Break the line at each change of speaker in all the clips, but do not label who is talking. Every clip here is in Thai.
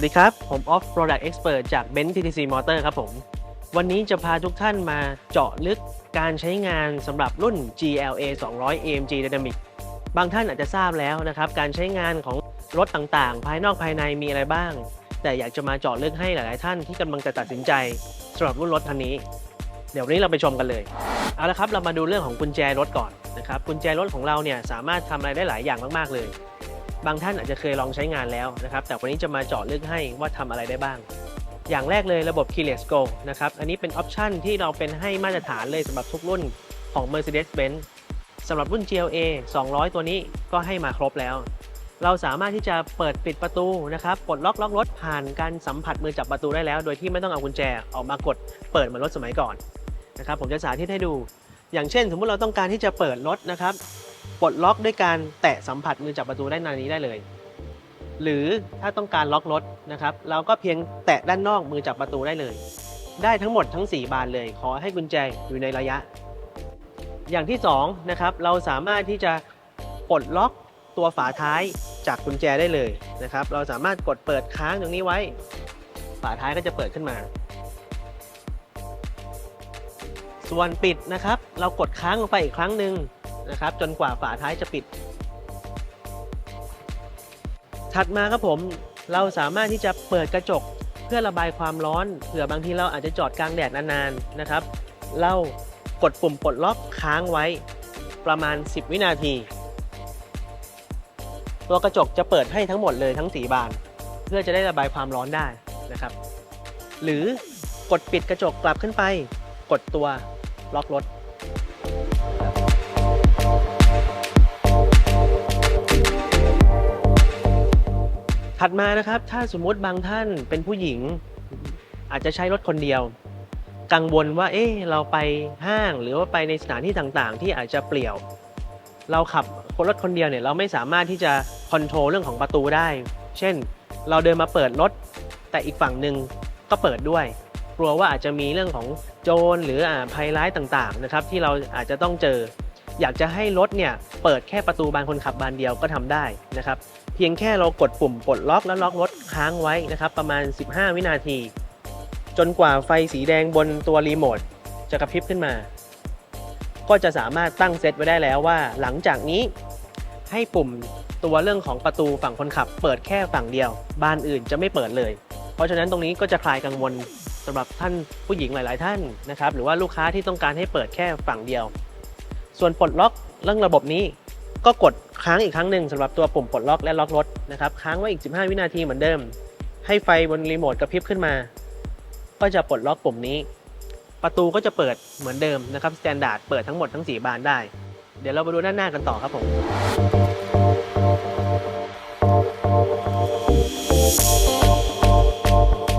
วัสดีครับ ผม Off Product Expert จาก b e n z TTC Motor ครับผม วันนี้จะพาทุกท่านมาเจาะลึกการใช้งานสำหรับรุ่น GLA 200 AMG Dynamic บางท่านอาจจะทราบแล้วนะครับ การใช้งานของรถต่างๆ ภายนอกภายในมีอะไรบ้าง แต่อยากจะมาเจาะลึกให้หลาย ๆ ท่านที่กำลังจะตัดสินใจสำหรับรุ่นรถคันนี้ เดี๋ยววันนี้เราไปชมกันเลย เอาละครับเรามาดูเรื่องของกุญแจรถก่อนนะครับกุญแจรถของเราเนี่ยสามารถทำอะไรได้หลายอย่างมาก ๆ เลย บางท่านอาจจะเคยลองใช้งานแล้วนะครับ แต่วันนี้จะมาเจาะลึกให้ว่าทำอะไรได้บ้าง อย่างแรกเลยระบบ Keyless Go นะครับ อันนี้เป็นออปชันที่เราเป็นให้มาตรฐานเลยสำหรับทุกรุ่นของ Mercedes-Benz สำหรับรุ่น GLA 200 ตัวนี้ก็ให้มาครบแล้ว เราสามารถที่จะเปิดปิดประตูนะครับปลดล็อกล็อกรถผ่านการสัมผัสมือจับประตูได้แล้ว โดยที่ไม่ต้องเอากุญแจออกมากดเปิดเหมือนรถสมัยก่อนนะครับผมจะสาธิตให้ดู อย่างเช่น สมมุติเราต้องการที่จะเปิดรถนะครับ ปลดล็อกด้วยการแตะสัมผัสมือจับประตูด้านในนี้ได้เลย หรือถ้าต้องการล็อกรถนะครับ เราก็เพียงแตะด้านนอกมือจับประตูได้เลย ได้ทั้งหมดทั้ง 4 บานเลย ขอให้กุญแจอยู่ในระยะ อย่างที่2นะครับเราสามารถที่จะปลดล็อกตัวฝาท้ายจากกุญแจได้เลยนะครับ เราสามารถกดเปิดค้างตรงนี้ไว้ ฝาท้ายก็จะเปิดขึ้นมา ส่วนปิดนะครับ เรากดค้างลงไปอีกครั้งหนึ่ง นะครับ จนกว่าฝาท้ายจะปิด ถัดมาครับผมเราสามารถที่จะเปิดกระจกเพื่อระบายความร้อนเผื่อบางทีเราอาจจะจอดกลางแดดนานๆนะครับ เรากดปุ่มปลดล็อกค้างไว้ประมาณ 10 วินาที ตัวกระจกจะเปิดให้ทั้งหมดเลยทั้ง4บาน เพื่อจะได้ระบายความร้อนได้นะครับ หรือกดปิดกระจกกลับขึ้นไป กดตัวล็อกรถ ถัดมานะครับ ถ้าสมมติบางท่านเป็นผู้หญิง อาจจะใช้รถคนเดียว กังวลว่า เอ๊ะเราไปห้างหรือว่าไปในสถานที่ต่างๆ ที่อาจจะเปลี่ยว เราขับคนรถคนเดียวเนี่ยเราไม่สามารถที่จะคอนโทรลเรื่องของประตูได้ เช่น เราเดินมาเปิดรถ แต่อีกฝั่งหนึ่งก็เปิดด้วย กลัวว่าอาจจะมีเรื่องของโจรหรืออ่าภัยร้ายต่างๆนะครับที่เราอาจจะต้องเจอ อยากจะให้รถเนี่ยเปิดแค่ประตูบานคนขับบานเดียวก็ทำได้นะครับ พียงแค่เรากดปุ่มปลดล็อกแล้วล็อกรถค้างไว้นะครับประมาณ 15 วินาที จนกว่าไฟสีแดงบนตัวรีโมทจะกระพริบขึ้นมา ก็จะสามารถตั้งเซตไว้ได้แล้วว่า หลังจากนี้ให้ปุ่มตัวเรื่องของประตูฝั่งคนขับ เปิดแค่ฝั่งเดียวบานอื่นจะไม่เปิดเลย เพราะฉะนั้นตรงนี้ก็จะคลายกังวลสำหรับท่านผู้หญิงหลาย ๆ ท่านนะครับหรือว่าลูกค้าที่ต้องการให้เปิดแค่ฝั่งเดียว ส่วนปลดล็อกเรื่องระบบนี้ ก็กดค้างอีกครั้งหนึ่งสำหรับตัวปุ่มปลดล็อกและล็อกรถนะครับค้างไว้อีก 15 วินาทีเหมือนเดิม ให้ไฟบนรีโมทกระพริบขึ้นมา ก็จะปลดล็อกปุ่มนี้ ประตูก็จะเปิดเหมือนเดิมนะครับสแตนดาร์ดเปิดทั้งหมดทั้ง 4 บานได้ เดี๋ยวเราไปดูด้านหน้ากันต่อครับผมอ่า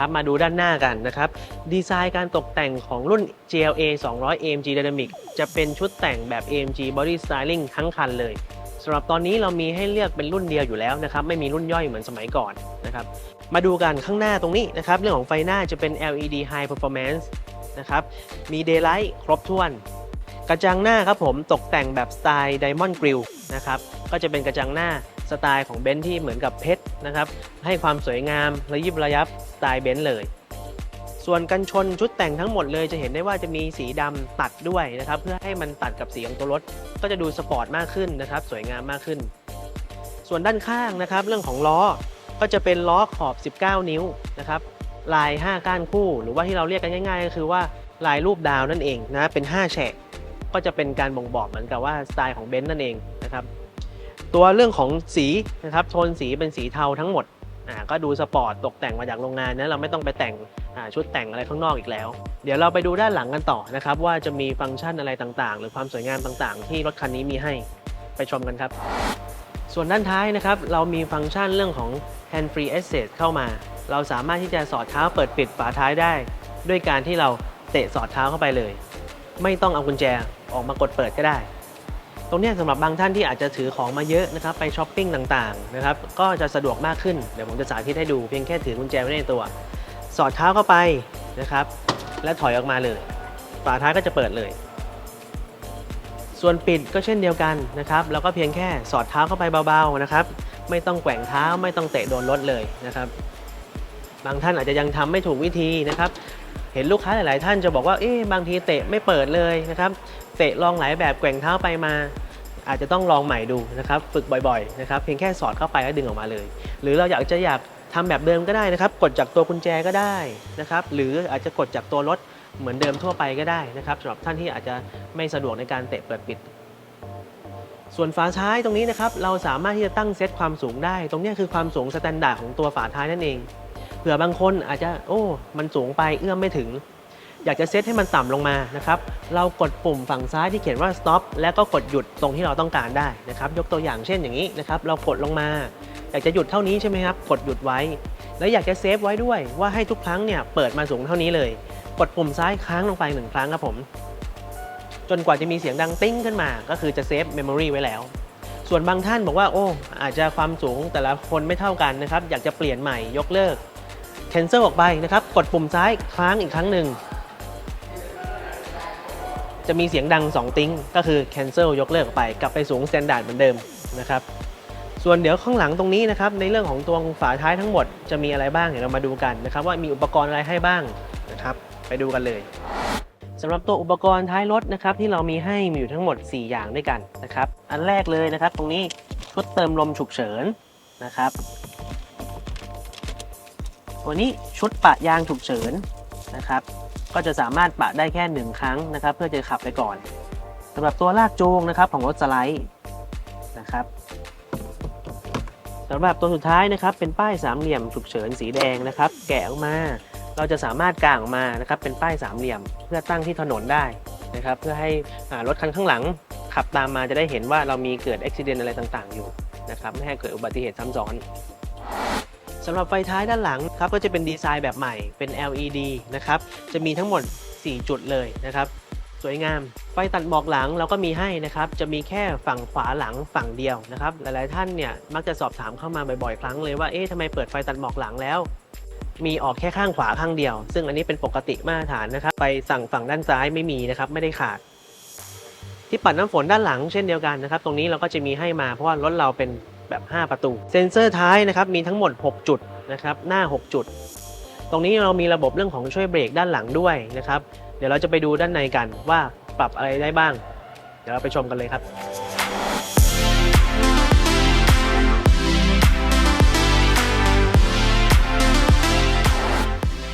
ครับ มาดูด้านหน้ากันนะครับ ดีไซน์การตกแต่งของรุ่น GLA 200 AMG Dynamic จะเป็นชุดแต่งแบบ AMG Body Styling ทั้งคันเลยสำหรับตอนนี้เรามีให้เลือกเป็นรุ่นเดียวอยู่แล้วนะครับ ไม่มีรุ่นย่อยเหมือนสมัยก่อนนะครับ มาดูกันข้างหน้าตรงนี้นะครับ เรื่องของไฟหน้าจะเป็น LED High Performance นะครับ มี Daylight ครบถ้วน กระจังหน้าครับผมตกแต่งแบบสไตล์ Diamond Grill นะครับ ก็จะเป็นกระจังหน้า สไตล์ของเบนซ์ที่เหมือนกับเพชรนะครับ ให้ความสวยงามระยิบระยับสไตล์เบนซ์เลย ส่วนกันชนชุดแต่งทั้งหมดเลยจะเห็นได้ว่าจะมีสีดำตัดด้วยนะครับ เพื่อให้มันตัดกับสีของตัวรถ ก็จะดูสปอร์ตมากขึ้นนะครับ สวยงามมากขึ้น ส่วนด้านข้างนะครับ เรื่องของล้อก็จะเป็นล้อขอบ 19 นิ้วนะครับลาย 5 ก้านคู่ หรือว่าที่เราเรียกกันง่าย ๆ ก็คือว่าลายรูปดาวนั่นเองนะเป็น 5 แฉกก็จะเป็นการบ่งบอกเหมือนกับว่าสไตล์ของเบนซ์นั่นเองนะครับ ตัวเรื่องของสีนะครับโทนสีเป็นสีเทาทั้งหมดอ่าก็ดูสปอร์ตตกแต่งมาจากโรงงานนะเราไม่ต้องไปแต่งอ่าชุดแต่งอะไรข้างนอกอีกแล้ว เดี๋ยวเราไปดูด้านหลังกันต่อนะครับ ว่าจะมีฟังก์ชันอะไรต่างๆ หรือความสวยงามต่างๆ ที่รถคันนี้มีให้ไปชมกันครับ ส่วนด้านท้ายนะครับ เรามีฟังก์ชันเรื่องของ hand free access เข้ามา เราสามารถที่จะสอดเท้าเปิดปิดฝาท้ายได้ ด้วยการที่เราเตะสอดเท้าเข้าไปเลย ไม่ต้องเอากุญแจออกมากดเปิดก็ได้ ตรงนี้สำหรับบางท่านที่อาจจะถือของมาเยอะนะครับไปช้อปปิ้งต่างๆนะครับก็จะสะดวกมากขึ้นเดี๋ยวผมจะสาธิตให้ดูเพียงแค่ถือกุญแจไว้ในตัว สอดเท้าเข้าไปนะครับ และถอยออกมาเลยฝาท้ายก็จะเปิดเลย ส่วนปิดก็เช่นเดียวกันนะครับแล้วก็เพียงแค่สอดเท้าเข้าไปเบาๆนะครับ ไม่ต้องแกว่งเท้าไม่ต้องเตะโดนรถเลยนะครับ บางท่านอาจจะยังทำไม่ถูกวิธีนะครับเห็นลูกค้าหลาย ๆ ท่านจะบอกว่า เอ๊ะ บางทีเตะไม่เปิดเลยนะครับ เตะลองหลายแบบแกว่งเท้าไปมาอาจจะต้องลองใหม่ดูนะครับ ฝึกบ่อยๆนะครับเพียงแค่สอดเข้าไปแล้วดึงออกมาเลย หรือเราอยากจะอยากทำแบบเดิมก็ได้นะครับ กดจากตัวกุญแจก็ได้นะครับ หรืออาจจะกดจากตัวรถเหมือนเดิมทั่วไปก็ได้นะครับสำหรับท่านที่อาจจะไม่สะดวกในการเตะเปิดปิด ส่วนฝาท้ายตรงนี้นะครับเราสามารถที่จะตั้งเซตความสูงได้ ตรงนี้คือความสูงสแตนดาร์ดของตัวฝาท้ายนั่นเองเผื่อบางคนอาจจะโอ้ มันสูงไปเอื้อมไม่ถึง อยากจะเซตให้มันต่ำลงมานะครับ เรากดปุ่มฝั่งซ้ายที่เขียนว่า stop แล้วก็กดหยุดตรงที่เราต้องการได้นะครับ ยกตัวอย่างเช่นอย่างนี้นะครับ เรากดลงมา อยากจะหยุดเท่านี้ใช่ไหมครับ กดหยุดไว้ แล้วอยากจะเซฟไว้ด้วยว่าให้ทุกครั้งเนี่ยเปิดมาสูงเท่านี้เลย กดปุ่มซ้ายค้างลงไปหนึ่งครั้งครับผม จนกว่าจะมีเสียงดังติ้งขึ้นมา ก็คือจะเซฟเมมโมรีไว้แล้ว ส่วนบางท่านบอกว่าโอ้อาจจะความสูงแต่ละคนไม่เท่ากันนะครับ อยากจะเปลี่ยนใหม่ยกเลิก cancel ออกไปนะครับ กดปุ่มซ้ายค้างอีกครั้งหนึ่ง จะมีเสียงดัง 2 ติ้ง ก็คือ cancel ยกเลิกไป กลับไปสูง standard เหมือนเดิมนะครับส่วนเดี๋ยวข้างหลังตรงนี้นะครับในเรื่องของตัวฝาท้ายทั้งหมดจะมีอะไรบ้างเดี๋ยวเรามาดูกันนะครับว่ามีอุปกรณ์อะไรให้บ้างนะครับไปดูกันเลยสำหรับตัวอุปกรณ์ท้ายรถนะครับที่เรามีให้มีอยู่ทั้งหมด 4 อย่างด้วยกันนะครับอันแรกเลยนะครับ ตรงนี้ชุดเติมลมฉุกเฉินนะครับตัวนี้ชุดปะยางฉุกเฉินนะครับ ก็จะสามารถปะได้แค่หนึ่งครั้งนะครับ เพื่อจะขับไปก่อนสำหรับตัวลากจูงนะครับของรถสไลด์นะครับสำหรับตัวสุดท้ายนะครับ เป็นป้ายสามเหลี่ยมฉุกเฉินสีแดงนะครับ แกะออกมาเราจะสามารถกางออกมานะครับ เป็นป้ายสามเหลี่ยมเพื่อตั้งที่ถนนได้นะครับ เพื่อให้รถคันข้างหลัง ขับตามมาจะได้เห็นว่าเรามีเกิดอุบิเหตุอะไรต่างๆ อยู่นะครับ ไม่ให้เกิดอุบัติเหตุซ้ำซ้อน สำหรับไฟท้ายด้านหลังครับก็จะเป็นดีไซน์แบบใหม่เป็น LED นะครับจะมีทั้งหมด 4 จุดเลยนะครับสวยงาม ไฟตัดหมอกหลังเราก็มีให้นะครับ จะมีแค่ฝั่งขวาหลังฝั่งเดียวนะครับ หลายๆท่านเนี่ยมักจะสอบถามเข้ามาบ่อยๆ ครั้งเลยว่า เอ๊ะทำไมเปิดไฟตัดหมอกหลังแล้ว มีออกแค่ข้างขวาข้างเดียว ซึ่งอันนี้เป็นปกติมาตรฐานนะครับไปสั่งฝั่งด้านซ้ายไม่มีนะครับ ไม่ได้ขาด ที่ปัดน้ำฝนด้านหลังเช่นเดียวกันนะครับ ตรงนี้เราก็จะมีให้มาเพราะว่ารถเราเป็น แบบ 5 ประตู เซ็นเซอร์ท้ายนะครับมีทั้งหมด 6 จุดนะครับหน้า 6 จุด ตรงนี้เรามีระบบเรื่องของช่วยเบรกด้านหลังด้วยนะครับเดี๋ยวเราจะไปดูด้านในกันว่าปรับอะไรได้บ้าง เดี๋ยวเราไปชมกันเลยครับ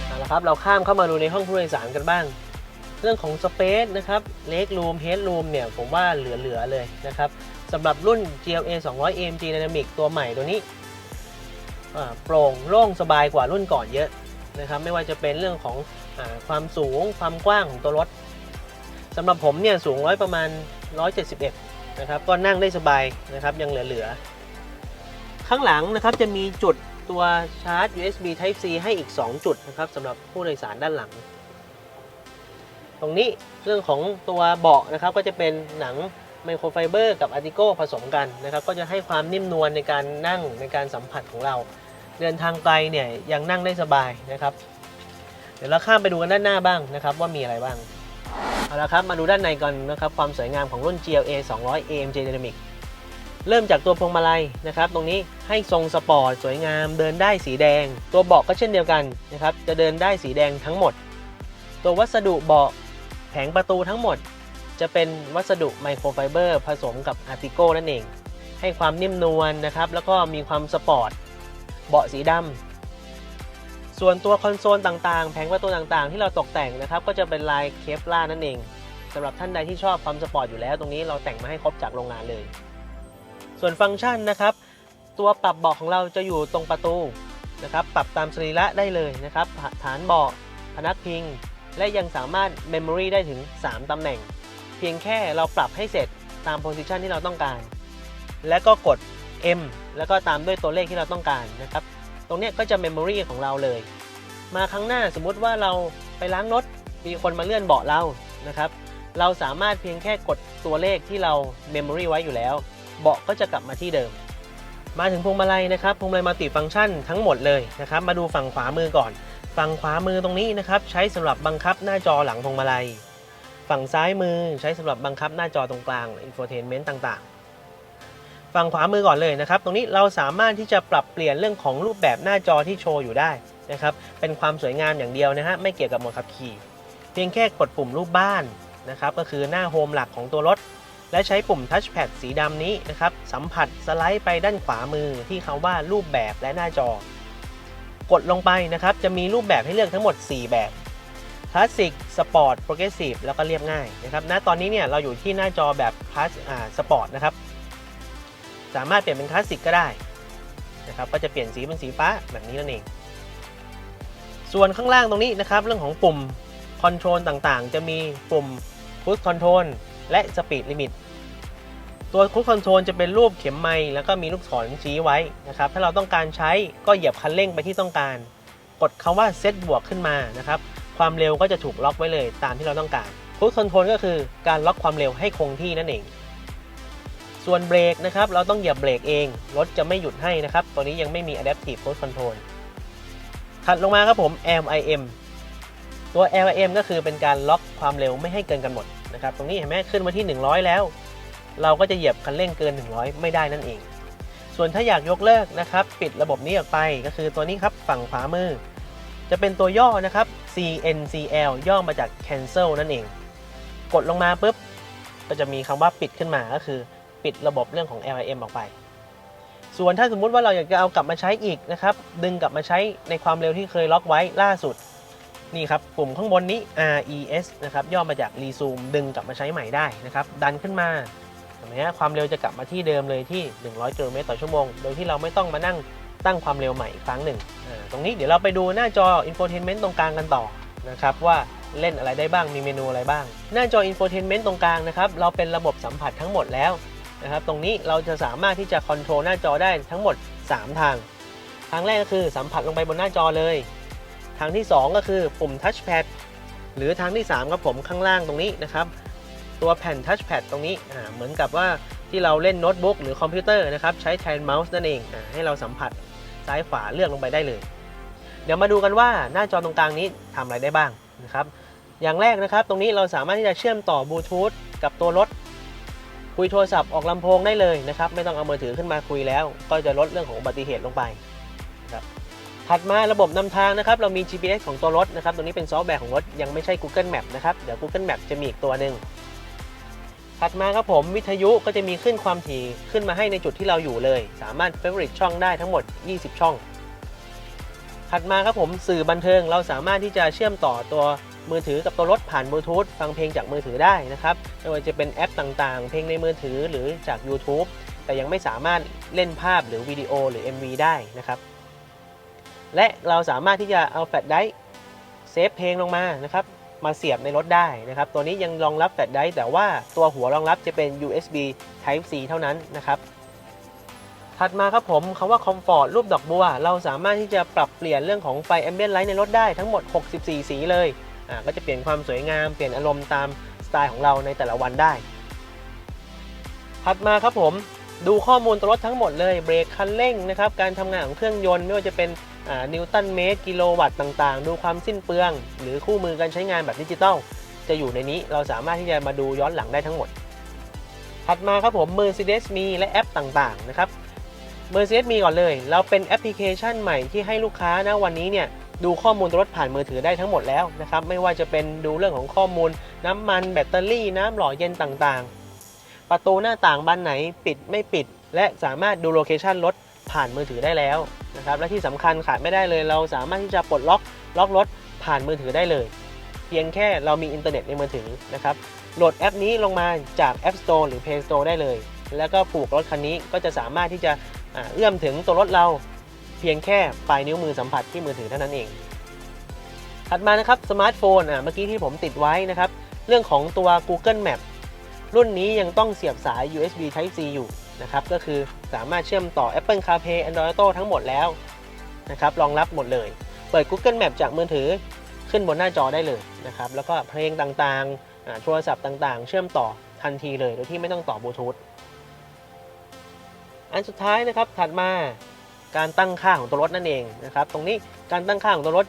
เอาละครับเราข้ามเข้ามาดูในห้องผู้โดยสารกันบ้าง เรื่องของสเปซนะครับเล็กรูมเฮดรูมเนี่ยผมว่าเหลือ ๆ เลยนะครับ สำหรับรุ่น GLA 200 AMG Dynamic ตัวใหม่ตัวนี้โปร่งโล่งสบายกว่ารุ่นก่อนเยอะนะครับ ไม่ว่าจะเป็นเรื่องของอความสูงความกว้างของตัวรถสำหรับผมเนี่ยสูงร้อยประมาณ 171 นะครับ ก็นั่งได้สบายนะครับ ยังเหลือๆ ข้างหลังนะครับจะมีจุดตัวชาร์จ USB Type C ให้อีก 2 จุดนะครับสำหรับผู้โดยสารด้านหลัง ตรงนี้เรื่องของตัวเบาะนะครับก็จะเป็นหนัง ไมโครไฟเบอร์กับอาร์ติโกผสมกันนะครับก็จะให้ความนิ่มนวลในการนั่งในการสัมผัสของเรา เดินทางไกลเนี่ยยังนั่งได้สบายนะครับ เดี๋ยวเราข้ามไปดูกันด้านหน้าบ้างนะครับว่ามีอะไรบ้างเอาละครับมาดูด้านในกันนะครับความสวยงามของรุ่น GLA 200 AMG Dynamic เริ่มจากตัวพวงมาลัยนะครับตรงนี้ให้ทรงสปอร์ตสวยงามเดินได้สีแดง ตัวเบาะก็เช่นเดียวกันนะครับจะเดินได้สีแดงทั้งหมด ตัววัสดุเบาะแผงประตูทั้งหมด จะเป็นวัสดุไมโครไฟเบอร์ผสมกับอาร์ติโก้นั่นเอง ให้ความนิ่มนวลนะครับ แล้วก็มีความสปอร์ต เบาะสีดำ ส่วนตัวคอนโซลต่างๆ แผงประตูต่างๆ ที่เราตกแต่งนะครับ ก็จะเป็นลายเคฟล่านั่นเองสำหรับท่านใดที่ชอบความสปอร์ตอยู่แล้ว ตรงนี้เราแต่งมาให้ครบจากโรงงานเลย ส่วนฟังก์ชันนะครับ ตัวปรับเบาะของเราจะอยู่ตรงประตูนะครับ ปรับตามสรีระได้เลยนะครับ ฐานเบาะพนักพิง และยังสามารถ Memory ได้ถึง 3 ตำแหน่ง เพียงแค่เราปรับให้เสร็จตามโพซิชันที่เราต้องการ และก็กด M แล้วก็ตามด้วยตัวเลขที่เราต้องการนะครับ ตรงนี้ก็จะ Memory ของเราเลย มาครั้งหน้าสมมุติว่าเราไปล้างรถ มีคนมาเลื่อนเบาะเรานะครับ เราสามารถเพียงแค่กดตัวเลขที่เรา Memory ไว้อยู่แล้ว เบาะก็จะกลับมาที่เดิม มาถึงพวงมาลัยนะครับ พวงมาลัยมัลติฟังก์ชันทั้งหมดเลยนะครับ มาดูฝั่งขวามือก่อน ฝั่งขวามือตรงนี้นะครับ ใช้สำหรับบังคับหน้าจอหลังพวงมาลัย ฝั่งซ้ายมือใช้สำหรับบังคับหน้าจอตรงกลาง infotainment ต่างๆ ฝั่งขวามือก่อนเลยนะครับ ตรงนี้เราสามารถที่จะปรับเปลี่ยนเรื่องของรูปแบบหน้าจอที่โชว์อยู่ได้นะครับ เป็นความสวยงามอย่างเดียวนะฮะไม่เกี่ยวกับโหมดขับขี่ เพียงแค่กดปุ่มรูปบ้านนะครับก็คือหน้าโฮมหลักของตัวรถ และใช้ปุ่มทัชแพดสีดำนี้นะครับสัมผัสสไลด์ไปด้านขวามือที่คาว่ารูปแบบและหน้าจอ กดลงไปนะครับจะมีรูปแบบให้เลือกทั้งหมด 4 แบบ ลาสสิกสปอร์ตโปรเกรสซีฟแล้วก็เรียบง่ายนะครับณตอนนี้เนี่ยเราอยู่ที่หน้าจอแบบคลาสอ่าสปอร์ตนะครับ สามารถเปลี่ยนเป็นคลาสสิกก็ได้นะครับก็จะเปลี่ยนสีเป็นสีฟ้าแบบนี้นั่นเอง ส่วนข้างล่างตรงนี้นะครับ เรื่องของปุ่มคอนโทรลต่างๆ จะมีปุ่ม Cruise Control และ Speed Limit ตัว Cruise Control จะเป็นรูปเข็มไม้แล้วก็มีลูกศรชี้ไว้นะครับ ถ้าเราต้องการใช้ก็เหยียบคันเร่งไปที่ต้องการ กดคำว่า Set บวกขึ้นมานะครับ ความเร็วก็จะถูกล็อกไว้เลยตามที่เราต้องการ Cruise Control ก็คือการล็อกความเร็วให้คงที่นั่นเอง ส่วนเบรกนะครับเราต้องเหยียบเบรกเอง รถจะไม่หยุดให้นะครับ ตัวนี้ยังไม่มี Adaptive Cruise Control ถัดลงมาครับผม LIM ตัว LIM ก็คือเป็นการล็อกความเร็วไม่ให้เกินกันหมดนะครับ ตรงนี้เห็นไหมขึ้นมาที่ 100 แล้ว เราก็จะเหยียบคันเร่งเกิน 100 ไม่ได้นั่นเอง ส่วนถ้าอยากยกเลิกนะครับ ปิดระบบนี้ออกไปก็คือตัวนี้ครับฝั่งขวามือ จะเป็นตัวย่อนะครับ CNCL ย่อมาจาก cancel นั่นเอง กดลงมาปุ๊บ ก็จะมีคำว่าปิดขึ้นมาก็คือปิดระบบเรื่องของ LIM ออกไป ส่วนถ้าสมมุติว่าเราอยากจะเอากลับมาใช้อีกนะครับ ดึงกลับมาใช้ในความเร็วที่เคยล็อกไว้ล่าสุด นี่ครับปุ่มข้างบนนี้ RES นะครับย่อมาจาก Resume ดึงกลับมาใช้ใหม่ได้นะครับ ดันขึ้นมาเห็นไหมฮะความเร็วจะกลับมาที่เดิมเลยที่ 100กิโลเมตรต่อชั่วโมง โดยที่เราไม่ต้องมานั่ง ตั้งความเร็วใหม่อีกครั้งหนึ่ง ตรงนี้เดี๋ยวเราไปดูหน้าจอ Infotainment ตรงกลางกันต่อนะครับว่าเล่นอะไรได้บ้างมีเมนูอะไรบ้าง หน้าจอ Infotainment ตรงกลางนะครับเราเป็นระบบสัมผัสทั้งหมดแล้วนะครับตรงนี้เราจะสามารถที่จะคอนโทรลหน้าจอได้ทั้งหมด 3 ทาง ทางแรกก็คือสัมผัสลงไปบนหน้าจอเลย ทางที่ 2 ก็คือปุ่ม Touchpad หรือทางที่3ครับผมข้างล่างตรงนี้นะครับตัวแผ่น Touchpad ตรงนี้เหมือนกับว่าที่เราเล่นโน้ตบุ๊กหรือคอมพิวเตอร์นะครับใช้แทนเมาส์นั่นเองอให้เราสัมผัส ซ้ายขวาเลือกลงไปได้เลย เดี๋ยวมาดูกันว่าหน้าจอตรงกลางนี้ทำอะไรได้บ้างนะครับ อย่างแรกนะครับ ตรงนี้เราสามารถที่จะเชื่อมต่อบลูทูธกับตัวรถ คุยโทรศัพท์ออกลำโพงได้เลยนะครับ ไม่ต้องเอามือถือขึ้นมาคุยแล้ว ก็จะลดเรื่องของอุบัติเหตุลงไปครับถัดมาระบบนำทางนะครับ เรามี GPS ของตัวรถนะครับ ตัวนี้เป็นซอฟต์แวร์ของรถยังไม่ใช่ Google Map นะครับ เดี๋ยว Google Map จะมีอีกตัวหนึ่ง ถัดมาครับผมวิทยุก็จะมีขึ้นความถี่ขึ้นมาให้ในจุดที่เราอยู่เลย สามารถ favorite ช่องได้ทั้งหมด 20 ช่อง ถัดมาครับผมสื่อบันเทิงเราสามารถที่จะเชื่อมต่อตัวมือถือกับตัวรถผ่านบลูทูธฟังเพลงจากมือถือได้นะครับไม่ว่าจะเป็นแอปต่างๆ เพลงในมือถือหรือจาก YouTube แต่ยังไม่สามารถเล่นภาพหรือวิดีโอหรือ MV ได้นะครับ และเราสามารถที่จะเอาแฟลชไดรฟ์เซฟเพลงลงมานะครับ มาเสียบในรถได้นะครับ ตัวนี้ยังรองรับแฟลชไดร์แต่ว่าตัวหัวรองรับจะเป็น USB Type C เท่านั้นนะครับถัดมาครับผมคาว่า Comfort รูปดอกบัว เราสามารถที่จะปรับเปลี่ยนเรื่องของไฟ Ambient Light ในรถได้ทั้งหมด 64 สีเลยอ่าก็จะเปลี่ยนความสวยงาม เปลี่ยนอารมณ์ตามสไตล์ของเราในแต่ละวันได้ ถัดมาครับผม ดูข้อมูลตัวรถทั้งหมดเลยเบรกคันเร่งนะครับการทำงานของเครื่องยนต์ไม่ว่าจะเป็นนิวตันเมตรกิโลวัตต์ต่างๆ ดูความสิ้นเปลือง หรือคู่มือการใช้งานแบบดิจิตอลจะอยู่ในนี้เราสามารถที่จะมาดูย้อนหลังได้ทั้งหมด ถัดมาครับผม Mercedes มีและแอปต่างๆนะครับ Mercedes มีก่อนเลย เราเป็นแอปพลิเคชันใหม่ที่ให้ลูกค้านะวันนี้เนี่ยดูข้อมูลรถผ่านมือถือได้ทั้งหมดแล้วนะครับไม่ว่าจะเป็นดูเรื่องของข้อมูลน้ำมันแบตเตอรี่น้ำหล่อเย็นต่างๆ ประตูหน้าต่างบานไหนปิดไม่ปิด และสามารถดูโลเคชันรถผ่านมือถือได้แล้วนะครับและที่สำคัญขาดไม่ได้เลย เราสามารถที่จะปลดล็อกล็อกรถผ่านมือถือได้เลย เพียงแค่เรามีอินเทอร์เน็ตในมือถือนะครับโหลดแอปนี้ลงมาจาก App Store หรือ Play Store ได้เลย แล้วก็ผูกรถคันนี้ก็จะสามารถที่จะอ่าเอื้อมถึงตัวรถเรา เพียงแค่ปลายนิ้วมือสัมผัสที่มือถือเท่านั้นเอง ถัดมานะครับสมาร์ทโฟนอะเมื่อกี้ที่ผมติดไว้นะครับเรื่องของตัว Google Map รุ่นนี้ยังต้องเสียบสาย USB Type C อยู่นะครับก็คือสามารถเชื่อมต่อ Apple CarPlay Android Auto ทั้งหมดแล้วนะครับรองรับหมดเลย เปิด Google Map จากมือถือขึ้นบนหน้าจอได้เลยนะครับแล้วก็เพลงต่างๆ โทรศัพท์ต่างๆ เชื่อมต่อทันทีเลยโดยที่ไม่ต้องต่อบลูทูธอันสุดท้ายนะครับถัดมาการตั้งค่าของตัวรถนั่นเองนะครับตรงนี้การตั้งค่าของตัวรถ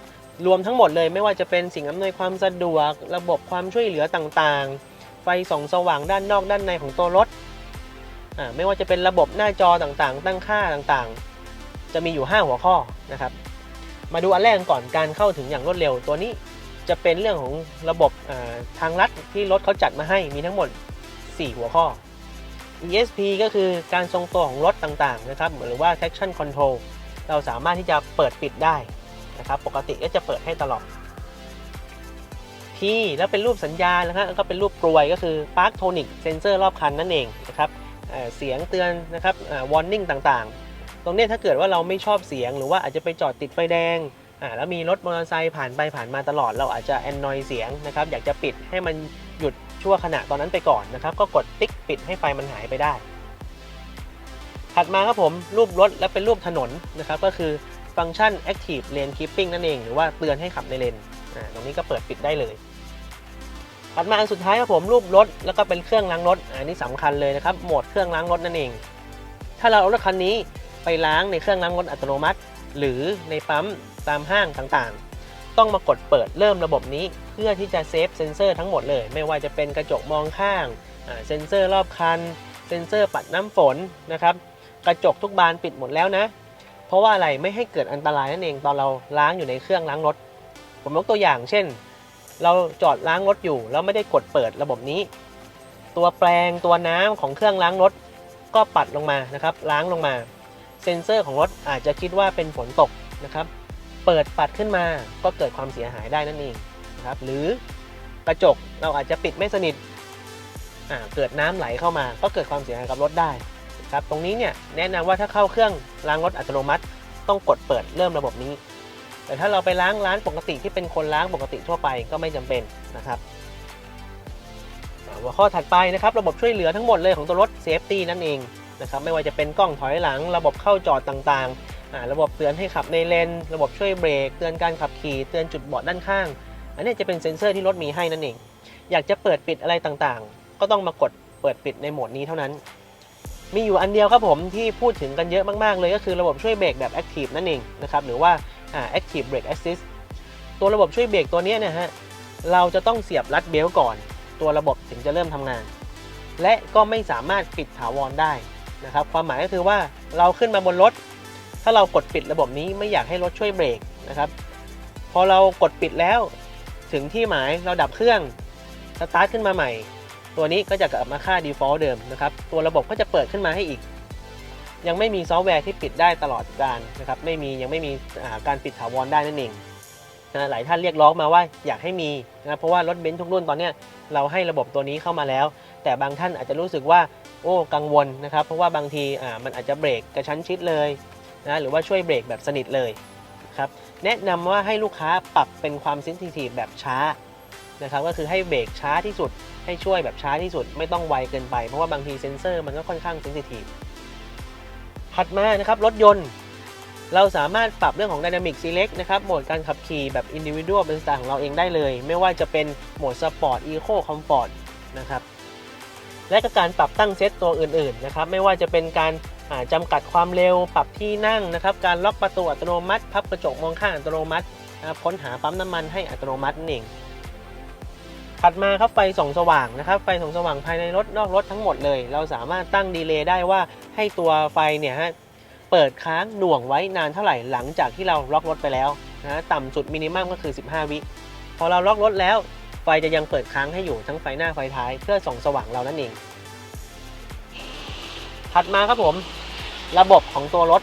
รวมทั้งหมดเลย ไม่ว่าจะเป็นสิ่งอำนวยความสะดวก ระบบความช่วยเหลือต่างๆ ฟส่องสว่างด้านนอกด้านในของตัวรถอ่าไม่ว่าจะเป็นระบบหน้าจอต่างๆ ตั้งค่าต่างๆ จะมีอยู่ 5 หัวข้อนะครับ มาดูอันแรกก่อนการเข้าถึงอย่างรวดเร็วตัวนี้จะเป็นเรื่องของระบบอ่าทางลัดที่รถเขาจัดมาให้มีทั้งหมด 4 หัวข้อ ESP ก็คือการทรงตัวของรถต่างๆนะครับหรือว่า traction control เราสามารถที่จะเปิดปิดได้นะครับปกติก็จะเปิดให้ตลอด P แล้วเป็นรูปสัญญาณนะครับก็เป็นรูปกลวยก็คือ Park Tonic Sensor รอบคันนั่นเองนะครับเเสียงเตือนนะครับ warning ต่างๆ ตรงนี้ถ้าเกิดว่าเราไม่ชอบเสียง หรือว่าอาจจะไปจอดติดไฟแดงแล้วมีรถมอเตอร์ไซค์ผ่านไปผ่านมาตลอด เราอาจจะแอนนอยเสียงนะครับอยากจะปิดให้มันหยุดชั่วขณะตอนนั้นไปก่อนนะครับ ก็กดติ๊กปิดให้ไฟมันหายไปได้ ถัดมาครับผมรูปรถและเป็นรูปถนนนะครับก็คือฟังก์ชัน Active Lane Keeping นั่นเอง หรือว่าเตือนให้ขับในเลนตรงนี้ก็เปิดปิดได้เลย ถัดมาอันสุดท้ายครับผมรูปรถแล้วก็เป็นเครื่องล้างรถอันนี้สำคัญเลยนะครับโหมดเครื่องล้างรถนั่นเอง ถ้าเราเอารถคันนี้ไปล้างในเครื่องล้างรถอัตโนมัติ หรือในปั๊มตามห้างต่างๆ ต้องมากดเปิดเริ่มระบบนี้เพื่อที่จะเซฟเซนเซอร์ทั้งหมดเลย ไม่ว่าจะเป็นกระจกมองข้างเซนเซอร์รอบคัน เซนเซอร์ปัดน้ำฝนนะครับกระจกทุกบานปิดหมดแล้วนะ เพราะว่าอะไรไม่ให้เกิดอันตรายนั่นเองตอนเราล้างอยู่ในเครื่องล้างรถ ผมยกตัวอย่างเช่น เราจอดล้างรถอยู่ แล้วไม่ได้กดเปิดระบบนี้ ตัวแปลงตัวน้ำของเครื่องล้างรถก็ปัดลงมานะครับ ล้างลงมา เซ็นเซอร์ของรถอาจจะคิดว่าเป็นฝนตกนะครับ เปิดปัดขึ้นมาก็เกิดความเสียหายได้นั่นเองนะครับหรือกระจกเราอาจจะปิดไม่สนิทเกิดน้ำไหลเข้ามา ก็เกิดความเสียหายกับรถได้ครับตรงนี้เนี่ยแนะนำว่าถ้าเข้าเครื่องล้างรถอัตโนมัติ ต้องกดเปิดเริ่มระบบนี้ แต่ถ้าเราไปล้างร้านปกติที่เป็นคนล้างปกติทั่วไปก็ไม่จำเป็นนะครับหัวข้อถัดไปนะครับ ระบบช่วยเหลือทั้งหมดเลยของตัวรถเซฟตี้นั่นเองนะครับไม่ว่าจะเป็นกล้องถอยหลัง ระบบเข้าจอดต่างๆอ่าระบบเตือนให้ขับในเลน ระบบช่วยเบรก เตือนการขับขี่ เตือนจุดบอดด้านข้าง อันนี้จะเป็นเซ็นเซอร์ที่รถมีให้นั่นเอง อยากจะเปิดปิดอะไรต่างๆ ก็ต้องมากดเปิดปิดในโหมดนี้เท่านั้น มีอยู่อันเดียวครับผมที่พูดถึงกันเยอะมากๆเลยก็คือระบบช่วยเบรกแบบ Active นั่นเองนะครับหรือว่า Active Brake Assist ตัวระบบช่วยเบรกตัวนี้นะฮะเราจะต้องเสียบรัดเบลต์ก่อน ตัวระบบถึงจะเริ่มทำงาน และก็ไม่สามารถปิดถาวรได้นะครับความหมายก็คือว่าเราขึ้นมาบนรถ ถ้าเรากดปิดระบบนี้ไม่อยากให้รถช่วยเบรกนะครับพอเรากดปิดแล้วถึงที่หมายเราดับเครื่องสตาร์ทขึ้นมาใหม่ ตัวนี้ก็จะกลับมาค่า default เดิมนะครับตัวระบบก็จะเปิดขึ้นมาให้อีก ยังไม่มีซอฟต์แวร์ที่ปิดได้ตลอดการนะครับไม่มียังไม่มีการปิดถาวรได้นั่นเองนะหลายท่านเรียกร้องมาว่าอยากให้มีนะเพราะว่ารถเบนซ์ทุกรุ่นตอนนี้เราให้ระบบตัวนี้เข้ามาแล้ว แต่บางท่านอาจจะรู้สึกว่าโอ้กังวลนะครับ เพราะว่าบางทีอ่ามันอาจจะเบรกกระชั้นชิดเลยนะหรือว่าช่วยเบรกแบบสนิทเลยครับแนะนำว่าให้ลูกค้าปรับเป็นความซินซิทีฟแบบช้านะครับก็คือให้เบรกช้าที่สุดให้ช่วยแบบช้าที่สุดไม่ต้องไวเกินไป เพราะว่าบางทีเซ็นเซอร์มันก็ค่อนข้างเซนซิทีฟ ถัดมานะครับรถยนต์ เราสามารถปรับเรื่องของ Dynamic Select นะครับโหมดการขับขี่แบบ Individual เป็นสไตล์ของเราเองได้เลย ไม่ว่าจะเป็นโหมด Sport Eco Comfort นะครับและก็การปรับตั้งเซตตัวอื่นๆนะครับไม่ว่าจะเป็นการาจำกัดความเร็วปรับที่นั่งนะครับการล็อกประตูอัตโนมัติ พับกระจกมองข้างอัตโนมัตินะครับค้นหาปั๊มน้ำมันให้อัตโนมัตินั่นเอง ถัดมาครับไฟส่องสว่างนะครับไฟส่องสว่างภายในรถนอกรถทั้งหมดเลย เราสามารถตั้งดีเลย์ได้ว่าให้ตัวไฟเนี่ยฮะเปิดค้างหน่วงไว้นานเท่าไหร่หลังจากที่เราล็อกรถไปแล้วนะต่ำสุดมินิมัมก็คือ 15 วิพอเราล็อกรถแล้ว ไฟจะยังเปิดค้างให้อยู่ทั้งไฟหน้าไฟท้ายเพื่อส่องสว่างเรานั่นเอง ถัดมาครับผม ระบบของตัวรถ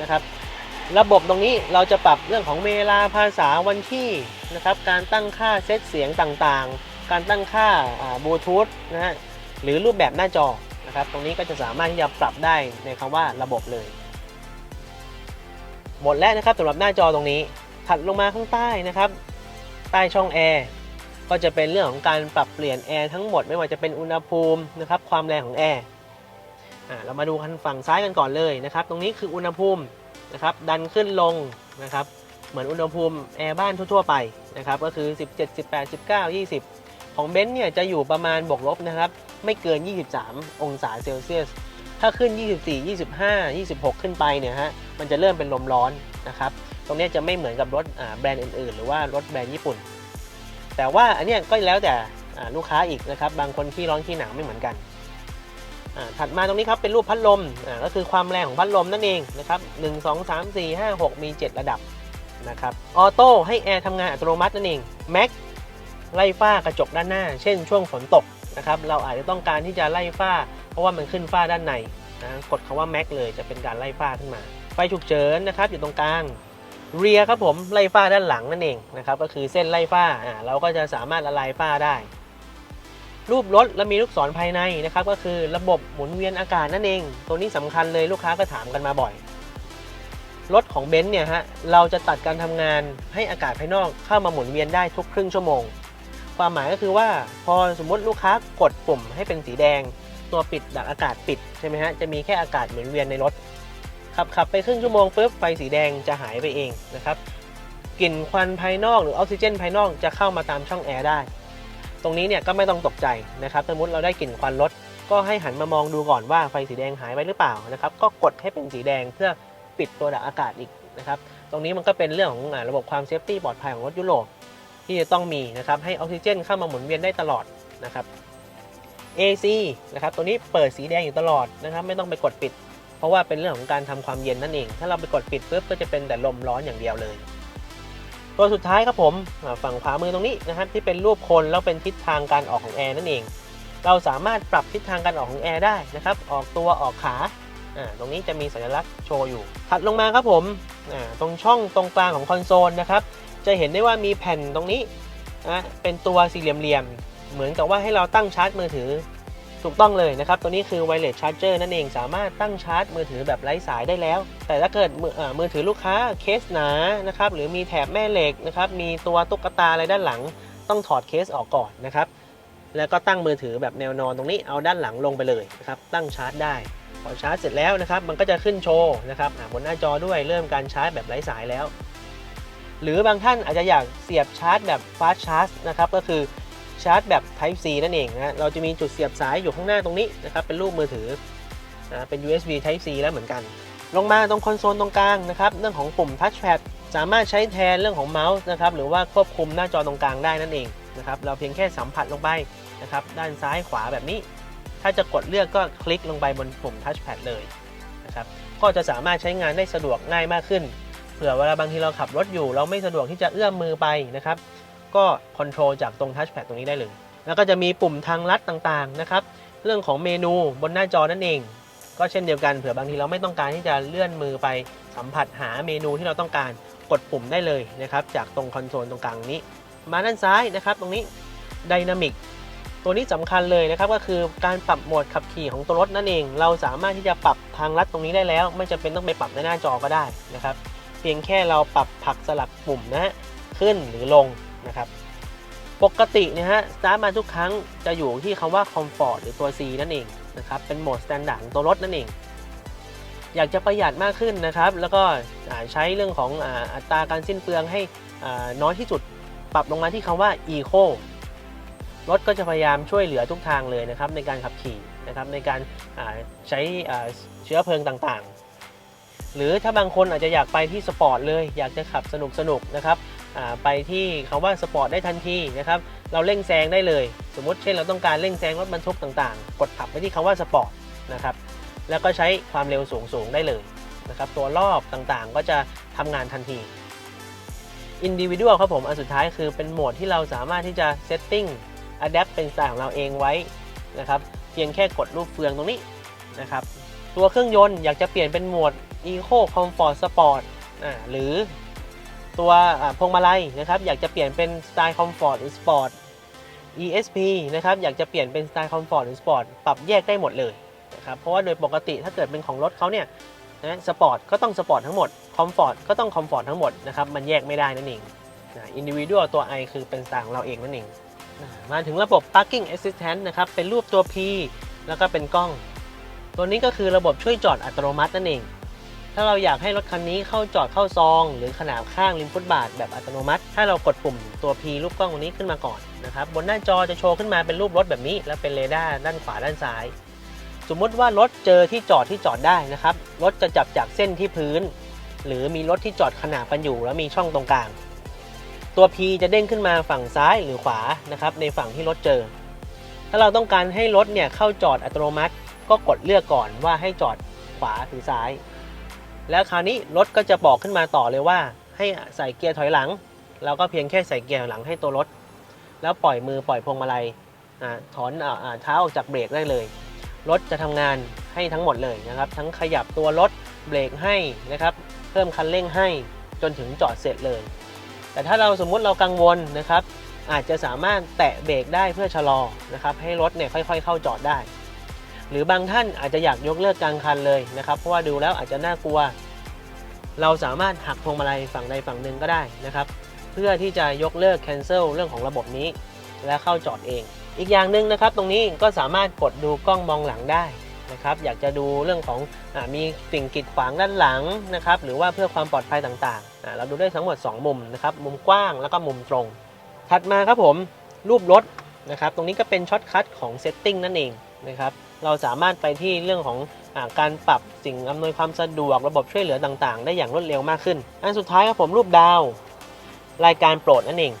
นะครับ ระบบตรงนี้เราจะปรับเรื่องของเวลาภาษาวันที่นะครับ การตั้งค่าเซตเสียงต่างๆ การตั้งค่าบลูทูธนะฮะหรือรูปแบบหน้าจอนะครับ ตรงนี้ก็จะสามารถที่จะปรับได้ในคำว่าระบบเลย หมดแล้วนะครับสำหรับหน้าจอตรงนี้ ถัดลงมาข้างใต้นะครับ ใต้ช่องแอร์ก็จะเป็นเรื่องของการปรับเปลี่ยนแอร์ทั้งหมดไม่ว่าจะเป็นอุณหภูมินะครับความแรงของแอร์เรามาดูกันฝั่งซ้ายกันก่อนเลยนะครับ ตรงนี้คืออุณหภูมิ นะครับดันขึ้นลงนะครับเหมือนอุณหภูมิแอร์บ้านทั่วๆไปนะครับก็คือ 17 18 19 20 ของเบนซ์เนี่ยจะอยู่ประมาณบวกลบนะครับไม่เกิน 23 องศาเซลเซียส ถ้าขึ้น 24 25 26 ขึ้นไปเนี่ยฮะมันจะเริ่มเป็นลมร้อนนะครับตรงนี้จะไม่เหมือนกับรถแบรนด์อื่นๆ หรือว่ารถแบรนด์ญี่ปุ่น แต่ว่าอันนี้ก็แล้วแต่ลูกค้าอีกนะครับบางคนขี้ร้อนขี้หนาวไม่เหมือนกันถัดมาตรงนี้ครับเป็นรูปพัดลมก็คือความแรงของพัดลมนั่นเองนะครับ1 2 3 4 5 6 มี 7 ระดับนะครับออโต้ให้แอร์ทำงานอัตโนมัตินั่นเองแม็กไล่ฝ้ากระจกด้านหน้า เช่นช่วงฝนตกนะครับเราอาจจะต้องการที่จะไล่ฝ้า เพราะว่ามันขึ้นฝ้าด้านในนะกดคาว่าแม็กเลยจะเป็นการไล่ฝ้าขึ้นมา ไฟฉุกเฉินนะครับอยู่ตรงกลางเรียครับผมไล่ฝ้าด้านหลังนั่นเองนะครับก็คือเส้นไล่ฝ้าอ่าเราก็จะสามารถละลายฝ้าได้ รูปรถและมีลูกศรภายในนะครับก็คือระบบหมุนเวียนอากาศนั่นเอง ตัวนี้สำคัญเลยลูกค้าก็ถามกันมาบ่อย รถของเบนซ์เนี่ยฮะเราจะตัดการทำงานให้อากาศภายนอกเข้ามาหมุนเวียนได้ทุกครึ่งชั่วโมง ความหมายก็คือว่าพอสมมติลูกค้ากดปุ่มให้เป็นสีแดง ตัวปิดดักอากาศปิดใช่ไหมฮะจะมีแค่อากาศหมุนเวียนในรถขับขับไปครึ่งชั่วโมงปุ๊บไฟสีแดงจะหายไปเองนะครับกลิ่นควันภายนอกหรือออกซิเจนภายนอกจะเข้ามาตามช่องแอร์ได้ ตรงนี้เนี่ยก็ไม่ต้องตกใจนะครับสมมติเราได้กลิ่นควันรถก็ให้หันมามองดูก่อนว่าไฟสีแดงหายไปหรือเปล่านะครับก็กดให้เป็นสีแดงเพื่อ ปิดตัวดักอากาศอีกนะครับ ตรงนี้มันก็เป็นเรื่องของระบบความเซฟตี้ปลอดภัยของรถยุโรปที่จะต้องมีนะครับ ให้ออกซิเจนเข้ามาหมุนเวียนได้ตลอดนะครับ AC นะครับตัวนี้เปิดสีแดงอยู่ตลอดนะครับ ไม่ต้องไปกดปิด เพราะว่าเป็นเรื่องของการทำความเย็นนั่นเอง ถ้าเราไปกดปิดปุ๊บก็จะเป็นแต่ลมร้อนอย่างเดียวเลย ตัวสุดท้ายครับผมฝั่งขวามือตรงนี้นะครับที่เป็นรูปคนแล้วเป็นทิศทางการออกของแอร์นั่นเอง เราสามารถปรับทิศทางการออกของแอร์ได้นะครับ ออกตัวออกขา ตรงนี้จะมีสัญลักษณ์โชว์อยู่ ถัดลงมาครับผมตรงช่องตรงกลางของคอนโซลนะครับจะเห็นได้ว่ามีแผ่นตรงนี้นะเป็นตัวสี่เหลี่ยมๆเหมือนกับว่าให้เราตั้งชาร์จมือถือถูกต้องเลยนะครับ ตัวนี้คือ wireless charger นั่นเองสามารถตั้งชาร์จมือถือแบบไร้สายได้แล้ว แต่ถ้าเกิดมืออมือถือลูกค้าเคสหนานะครับ หรือมีแถบแม่เหล็กนะครับ มีตัวตุ๊กตาอะไรด้านหลัง ต้องถอดเคสออกก่อนนะครับ แล้วก็ตั้งมือถือแบบแนวนอนตรงนี้ เอาด้านหลังลงไปเลยนะครับ ตั้งชาร์จได้ พอชาร์จเสร็จแล้วนะครับ มันก็จะขึ้นโชว์นะครับบนหน้าจอด้วยเริ่มการชาร์จแบบไร้สายแล้ว หรือบางท่านอาจจะอยากเสียบชาร์จแบบ fast charge นะครับ ก็คือชาร์จแบบ Type C นั่นเองนะเราจะมีจุดเสียบสายอยู่ข้างหน้าตรงนี้นะครับ เป็นรูปมือถือนะเป็น USB Type C แล้วเหมือนกัน ลงมาตรงคอนโซลตรงกลางนะครับ เรื่องของปุ่ม Touchpad สามารถใช้แทนเรื่องของเมาส์นะครับ หรือว่าควบคุมหน้าจอตรงกลางได้นั่นเองนะครับ เราเพียงแค่สัมผัสลงไปนะครับ ด้านซ้ายขวาแบบนี้ ถ้าจะกดเลือกก็คลิกลงไปบนปุ่ม Touchpad เลยนะครับก็จะสามารถใช้งานได้สะดวกง่ายมากขึ้น เผื่อเวลาบางทีเราขับรถอยู่ เราไม่สะดวกที่จะเอื้อมมือไปนะครับ ก็คอนโทรลจากตรงทัชแพดตรงนี้ได้เลย แล้วก็จะมีปุ่มทางลัดต่างๆนะครับเรื่องของเมนูบนหน้าจอนั่นเอง ก็เช่นเดียวกันเผื่อบางทีเราไม่ต้องการที่จะเลื่อนมือไปสัมผัสหาเมนูที่เราต้องการกดปุ่มได้เลยนะครับจากตรงคอนโซลตรงกลางนี้ มาด้านซ้ายนะครับ ตรงนี้ไดนามิก ตัวนี้สำคัญเลยนะครับก็คือการปรับโหมดขับขี่ของตัวรถนั่นเอง เราสามารถที่จะปรับทางลัดตรงนี้ได้แล้ว ไม่จำเป็นต้องไปปรับในหน้าจอก็ได้นะครับ เพียงแค่เราปรับผลักสลับปุ่มนะฮะขึ้นหรือลงนะครับ ปกติเนะฮะสตาร์ทมาทุกครั้งจะอยู่ที่คำว่า Comfort หรือตัว C นั่นเองนะครับเป็นโหมด Standard ของตัวรถนั่นเอง อยากจะประหยัดมากขึ้นนะครับ แล้วก็ใช้เรื่องของอัตราการสิ้นเปลืองให้น้อยที่สุด ปรับลงมาที่คำว่า Eco รถก็จะพยายามช่วยเหลือทุกทางเลยนะครับในการขับขี่นะครับในการใช้เชื้อเพลิงต่างๆ หรือถ้าบางคนอาจจะอยากไปที่สปอร์ตเลยอยากจะขับสนุกสนุกนะครับไปที่คำว่าสปอร์ตได้ทันทีนะครับเราเร่งแซงได้เลย สมมติเช่นเราต้องการเร่งแซงรถบรรทุกต่างๆ กดขับไปที่คำว่าสปอร์ตนะครับแล้วก็ใช้ความเร็วสูงสูงๆได้เลยนะครับตัวรอบต่างๆก็จะทำงานทันที Individual ครับผมอันสุดท้ายคือเป็นโหมดที่เราสามารถที่จะ setting adapt เป็นสไตล์ของเราเองไว้นะครับเพียงแค่กดรูปเฟืองตรงนี้นะครับตัวเครื่องยนต์อยากจะเปลี่ยนเป็นโหมด Eco Comfort Sport อ่าหรือตัวพวงมาลัยนะครับอยากจะเปลี่ยนเป็นสไตล์ Comfort หรือ Sport ESP นะครับอยากจะเปลี่ยนเป็นสไตล์ Comfort หรือ Sport ปรับแยกได้หมดเลยนะครับเพราะว่าโดยปกติถ้าเกิดเป็นของรถเขาเนี่ยนะสปอร์ตก็ต้องสปอร์ตทั้งหมดคอมฟอร์ตก็ต้องคอมฟอร์ตทั้งหมดนะครับมันแยกไม่ได้นั่นเอง อินดิวิ a l ตัว I คือเป็นสไตล์ของเราเองนั่นเองมาถึงระบบ parking assistant นะครับ เป็นรูปตัว P แล้วก็เป็นกล้อง ตัวนี้ก็คือระบบช่วยจอดอัตโนมัตินั่นเอง ถ้าเราอยากให้รถคันนี้เข้าจอดเข้าซอง หรือขนาบข้างริมฟุตบาทแบบอัตโนมัติ ถ้าเรากดปุ่มตัว P รูปกล้องตรงนี้ขึ้นมาก่อนนะครับ บนหน้าจอจะโชว์ขึ้นมาเป็นรูปรถแบบนี้ แล้วเป็นเรดาร์ด้านขวาด้านซ้าย สมมุติว่ารถเจอที่จอดที่จอดได้นะครับ รถจะจับจากเส้นที่พื้น หรือมีรถที่จอดขนาบกันอยู่ แล้วมีช่องตรงกลาง ตัว P จะเด้งขึ้นมาฝั่งซ้ายหรือขวานะครับในฝั่งที่รถเจอ ถ้าเราต้องการให้รถเนี่ยเข้าจอดอัตโนมัติ ก็กดเลือกก่อนว่าให้จอดขวาหรือซ้าย แล้วคราวนี้รถก็จะบอกขึ้นมาต่อเลยว่า ให้ใส่เกียร์ถอยหลัง เราก็เพียงแค่ใส่เกียร์หลังให้ตัวรถ แล้วปล่อยมือปล่อยพวงมาลัยอถอนอเท้าออกจากเบรกได้เลย รถจะทำงานให้ทั้งหมดเลยนะครับ ทั้งขยับตัวรถเบรกให้นะครับ เพิ่มคันเร่งให้จนถึงจอดเสร็จเลย แต่ถ้าเราสมมุติเรากังวลนะครับอาจจะสามารถแตะเบรกได้เพื่อชะลอนะครับให้รถเนี่ยค่อยๆ เข้าจอดได้ หรือบางท่านอาจจะอยากยกเลิกกลางคันเลยนะครับ เพราะว่าดูแล้วอาจจะน่ากลัว เราสามารถหักพวงมาลัยฝั่งใดฝั่งหนึ่งก็ได้นะครับ เพื่อที่จะยกเลิก cancel เรื่องของระบบนี้ และเข้าจอดเอง อีกอย่างหนึ่งนะครับ ตรงนี้ก็สามารถกดดูกล้องมองหลังได้ นะครับอยากจะดูเรื่องของอมีสิ่งกีดขวางด้านหลังนะครับหรือว่าเพื่อความปลอดภัยต่างๆ เราดูได้ทั้งหมด 2 มุมนะครับมุมกว้างแล้วก็มุมตรง ถัดมาครับผมรูปรถนะครับตรงนี้ก็เป็นช็อตคัทของเซตติ้งนั่นเองนะครับเราสามารถไปที่เรื่องของอการปรับสิ่งอำนวยความสะดวกระบบช่วยเหลือต่างๆ ได้อย่างรวดเร็วมากขึ้น อันสุดท้ายครับผมรูปดาว รายการโปรดนั่นเอง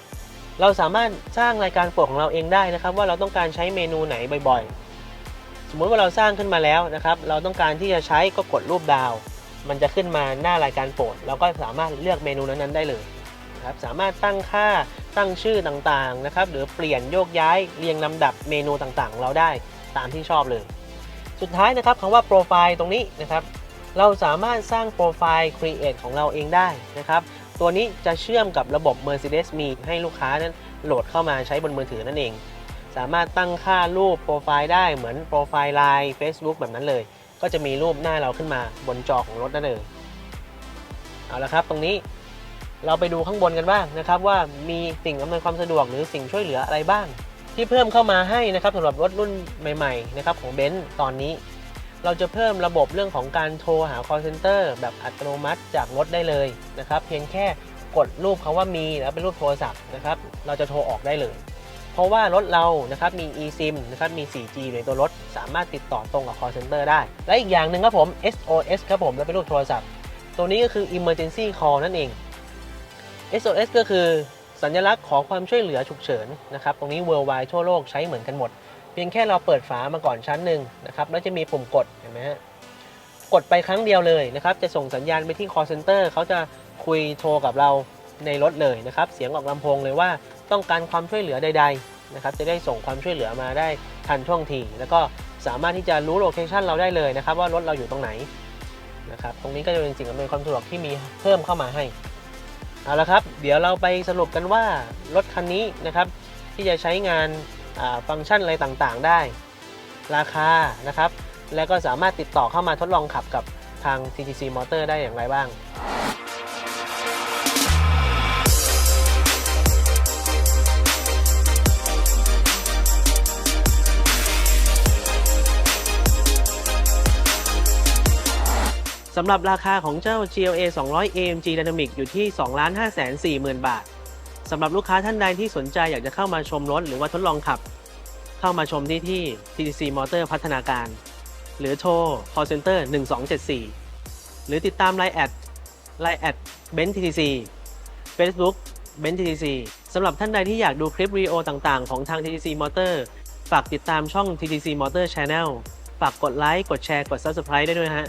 เราสามารถสร้างรายการโปรดของเราเองได้นะครับ ว่าเราต้องการใช้เมนูไหนบ่อย สมมติว่าเราสร้างขึ้นมาแล้วนะครับ เราต้องการที่จะใช้ก็กดรูปดาว มันจะขึ้นมาหน้ารายการโปรด เราก็สามารถเลือกเมนูนั้นๆได้เลยนะครับ สามารถตั้งค่าตั้งชื่อต่างๆนะครับ หรือเปลี่ยนโยกย้ายเรียงลำดับเมนูต่างๆของเราได้ตามที่ชอบเลย สุดท้ายนะครับคำว่าโปรไฟล์ตรงนี้นะครับ เราสามารถสร้างโปรไฟล์ Create ของเราเองได้นะครับ ตัวนี้จะเชื่อมกับระบบ Mercedes Me ให้ลูกค้านั้นโหลดเข้ามาใช้บนมือถือนั่นเอง สามารถตั้งค่ารูปโปรไฟล์ได้เหมือนโปรไฟล์ Line Facebook แบบนั้นเลย ก็จะมีรูปหน้าเราขึ้นมาบนจอของรถนั่นเองเอาละครับตรงนี้เราไปดูข้างบนกันบ้างนะครับ ว่ามีสิ่งอำนวยความสะดวกหรือสิ่งช่วยเหลืออะไรบ้าง ที่เพิ่มเข้ามาให้นะครับสำหรับรถรุ่นใหม่ๆนะครับของเบนซ์ตอนนี้ เราจะเพิ่มระบบเรื่องของการโทรหา call center แบบอัตโนมัติจากรถได้เลยนะครับ เพียงแค่กดรูปคาว่ามีแล้วเป็นรูปโทรศัพท์นะครับ เราจะโทรออกได้เลย เพราะว่ารถเรานะครับมี eSIM นะครับมี 4G ในตัวรถ สามารถติดต่อตรงกับ call center ได้ และอีกอย่างหนึ่งครับผม SOS ครับผมแล้วเป็นรูปโทรศัพท์ ตัวนี้ก็คือ emergency call นั่นเอง SOS ก็คือสัญลักษณ์ขอความช่วยเหลือฉุกเฉินนะครับตรงนี้ worldwide ทั่วโลกใช้เหมือนกันหมด เพียงแค่เราเปิดฝามาก่อนชั้นหนึ่งนะครับแล้วจะมีปุ่มกดเห็นไหมฮะกดไปครั้งเดียวเลยนะครับจะส่งสัญญาณไปที่ call center เขาจะคุยโทรกับเราในรถเลยนะครับ เสียงออกลำโพงเลยว่า ต้องการความช่วยเหลือใด ๆ นะครับ จะได้ส่งความช่วยเหลือมาได้ทันท่วงที แล้วก็สามารถที่จะรู้โลเคชันเราได้เลยนะครับ ว่ารถเราอยู่ตรงไหนนะครับ ตรงนี้ก็จะเป็นสิ่งอำนวยความสะดวกที่มีเพิ่มเข้ามาให้ เอาละครับ เดี๋ยวเราไปสรุปกันว่ารถคันนี้นะครับ ที่จะใช้งานฟังก์ชันอะไรต่างๆ ได้ ราคานะครับ และก็สามารถติดต่อเข้ามาทดลองขับกับทาง TTC Motor ได้อย่างไรบ้าง สำหรับราคาของเจ้า GLA 200 AMG Dynamic อยู่ที่ 2 5 4 0 0 0 0 บาท สำหรับลูกค้าท่านใดที่สนใจอยากจะเข้ามาชมรถหรือว่าทดลองขับ เข้ามาชมที่ที่ TTC Motor พัฒนาการ หรือโทร call center 1274 หรือติดตาม Line แอด Line แอด b e n TTC Facebook b e n TTC สำหรับท่านใดที่อยากดูคลิปวิดีโอต่างๆ ของทาง TTC Motor ฝากติดตามช่อง TTC Motor Channel ฝากกดไลค์ กดแชร์ กด Subscribe ได้ด้วยฮะ